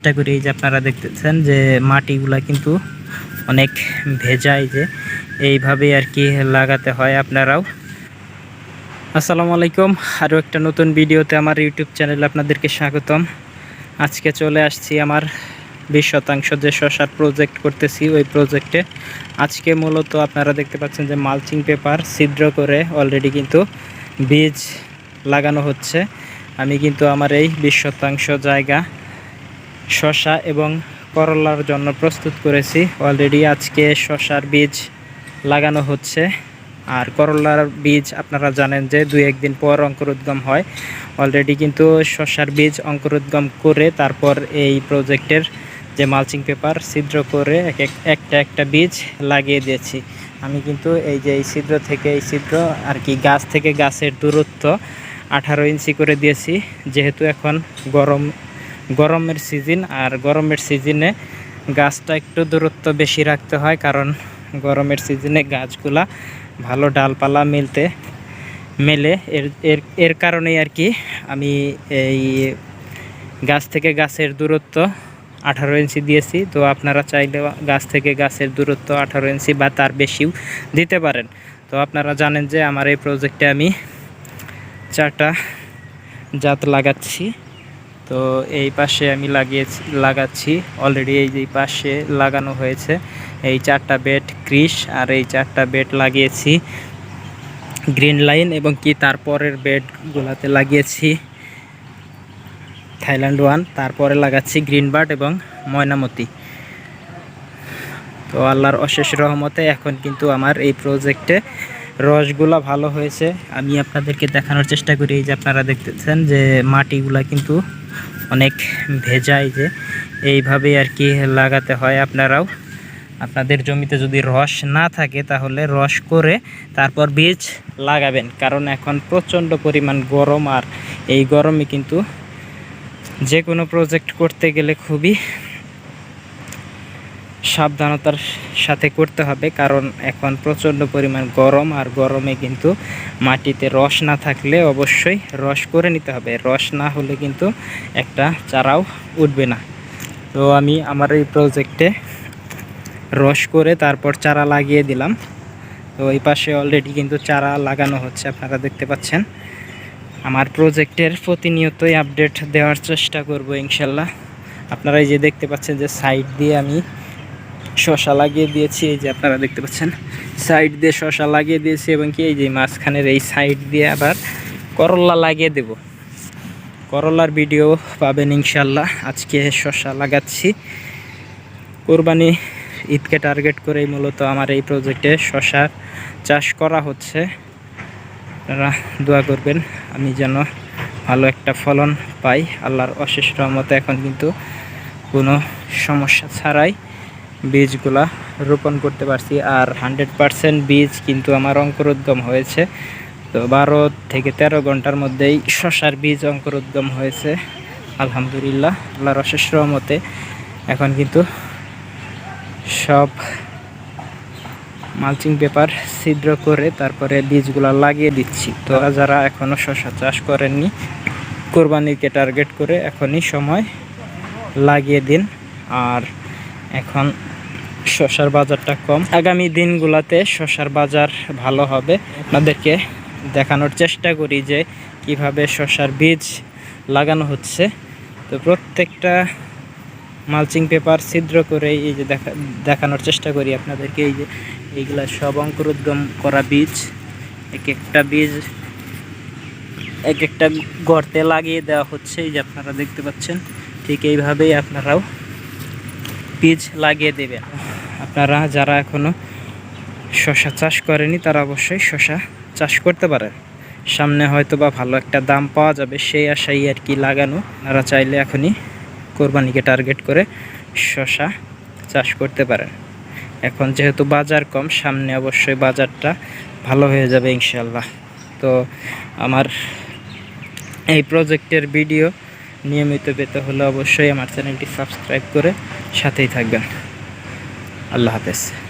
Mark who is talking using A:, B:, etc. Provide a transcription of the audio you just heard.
A: চেষ্টা করি এই যে আপনারা দেখতেছেন যে মাটিগুলা কিন্তু অনেক ভেজাই যে এইভাবে আর কি লাগাতে হয় আপনারাও। আসসালামু আলাইকুম, আরও একটা নতুন ভিডিওতে আমার ইউটিউব চ্যানেলে আপনাদেরকে স্বাগতম। আজকে চলে আসছি আমার বিশ শতাংশ যে শশার প্রজেক্ট করতেছি, ওই প্রজেক্টে আজকে মূলত আপনারা দেখতে পাচ্ছেন যে মালচিং পেপার ছিদ্র করে অলরেডি কিন্তু বীজ লাগানো হচ্ছে। আমি কিন্তু আমার এই বিশ শতাংশ জায়গা শশা এবং করলার জন্য প্রস্তুত করেছি। অলরেডি আজকে শশার বীজ লাগানো হচ্ছে। আর করলার বীজ আপনারা জানেন যে দুই একদিন পর অঙ্কুরোদ্গম হয়। অলরেডি কিন্তু শশার বীজ অঙ্কুরোদ্গম করে তারপর এই প্রজেক্টের যে মালচিং পেপার ছিদ্র করে এক এক একটা একটা বীজ লাগিয়ে দিয়েছি। আমি কিন্তু এই যে এই ছিদ্র থেকে এই ছিদ্র আর কি গাছ থেকে গাছের দূরত্ব আঠারো ইঞ্চি করে দিয়েছি। যেহেতু এখন গরম গরমের সিজন আর গরমের সিজনে গাছটা একটু দূরত্ব বেশি রাখতে হয়, কারণ গরমের সিজনে গাছগুলা ভালো ডালপালা মেলতে মেলে। এর এর এর কারণেই আর কি আমি এই গাছ থেকে গাছের দূরত্ব আঠারো ইঞ্চি দিয়েছি। তো আপনারা চাইলে গাছ থেকে গাছের দূরত্ব আঠারো ইঞ্চি বা তার বেশিও দিতে পারেন। তো আপনারা জানেন যে আমার এই প্রজেক্টে আমি চারটা জাত লাগাচ্ছি। তো এই পাশে আমি লাগিয়েছি, লাগাচ্ছি। অলরেডি এই যে পাশে লাগানো হয়েছে। এই চারটা বেড ক্রিস আর এই চারটা বেড লাগিয়েছি। গ্রিন লাইন এবং কি তারপরের বেডগুলোতে লাগিয়েছি। থাইল্যান্ড ওয়ান তারপরে লাগাচ্ছি গ্রিন বার্ড এবং ময়নামতি। তো আল্লাহর অশেষ রহমতে এখন কিন্তু আমার এই প্রজেক্টে রসগুলা ভালো হয়েছে। আমি আপনাদেরকে দেখানোর চেষ্টা করি, এই যে আপনারা দেখতেছেন যে মাটিগুলা কিন্তু অনেক ভেজাই যে, এইভাবেই আর কি লাগাতে হয় আপনারাও। আপনাদের জমিতে যদি রস না থাকে তাহলে রস করে তারপর বীজ লাগাবেন, কারণ এখন প্রচণ্ড পরিমাণ গরম আর এই গরমে কিন্তু যে কোনো প্রজেক্ট করতে গেলে খুবই সাবধানতার সাথে করতে হবে, কারণ এখন প্রচণ্ড পরিমাণ গরম আর গরমে কিন্তু মাটিতে রস না থাকলে অবশ্যই রস করে নিতে হবে। রস না হলে কিন্তু একটা চারাও উঠবে না। তো আমি আমার এই প্রজেক্টে রস করে তারপর চারা লাগিয়ে দিলাম। তো এই পাশে অলরেডি কিন্তু চারা লাগানো হচ্ছে, আপনারা দেখতে পাচ্ছেন। আমার প্রজেক্টের প্রতিনিয়তই আপডেট দেওয়ার চেষ্টা করব ইনশাল্লাহ। আপনারা এই যে দেখতে পাচ্ছেন যে সাইড দিয়ে আমি শশা লাগিয়ে দিয়েছি, এই যে আপনারা দেখতে পাচ্ছেন। সাইড দিয়ে শশা লাগিয়ে দিয়েছি এবং কি, এই যে মাঝখানের এই সাইড দিয়ে আবার করলা লাগিয়ে দেব। করলার ভিডিও পাবেন ইনশাল্লাহ আজকে শশা লাগাচ্ছি। কোরবানি ঈদকে টার্গেট করেই মূলত আমার এই প্রজেক্টে শশার চাষ করা হচ্ছে। আপনারা দোয়া করবেন, আমি যেন ভালো একটা ফলন পাই। আল্লাহর অশেষ রহমতে এখন কিন্তু কোনো সমস্যা ছাড়াই বীজগুলা রোপণ করতে পারছি আর হান্ড্রেড পারসেন্ট বীজ কিন্তু আমার অঙ্কুরোদ্গম হয়েছে। তো বারো থেকে ১৩ ঘণ্টার মধ্যেই শশার বীজ অঙ্কুরোদ্গম হয়েছে। আলহামদুলিল্লাহ, আল্লাহর অশেষ রহমতে। এখন কিন্তু সব মালচিং পেপার ছিদ্র করে তারপরে বীজগুলা লাগিয়ে দিচ্ছি। তো যারা এখনও শশা চাষ করেননি, কোরবানিকে টার্গেট করে এখনই সময় লাগিয়ে দিন। আর এখন শশার বাজারটা কম। আগামী দিনগুলোতে শশার বাজার ভালো হবে। আপনাদেরকে দেখানোর চেষ্টা করি যে কীভাবে শশার বীজ লাগানো হচ্ছে। তো প্রত্যেকটা মালচিং পেপার ছিদ্র করে এই যে দেখা দেখানোর চেষ্টা করি আপনাদেরকে। এই যে এইগুলা সব অঙ্কুরোদ্গম করা বীজ, এক একটা বীজ এক একটা গর্তে লাগিয়ে দেওয়া হচ্ছে। এই যে আপনারা দেখতে পাচ্ছেন, ঠিক এইভাবেই আপনারাও বীজ লাগিয়ে দেবেন আপনারা যারা এখনও শশা চাষ করেনি, তারা অবশ্যই শশা চাষ করতে পারেন। সামনে হয়তো বা ভালো একটা দাম পাওয়া যাবে, সেই আশাই আর কি লাগানো। আপনারা চাইলে এখনই কোরবানিকে টার্গেট করে শশা চাষ করতে পারেন। এখন যেহেতু বাজার কম, সামনে অবশ্যই বাজারটা ভালো হয়ে যাবে ইনশাল্লাহ তো আমার এই প্রজেক্টের ভিডিও নিয়মিত পেতে হলে অবশ্যই আমার চ্যানেলটি সাবস্ক্রাইব করে সাথেই থাকবেন। আল্লাহ হাফেজ।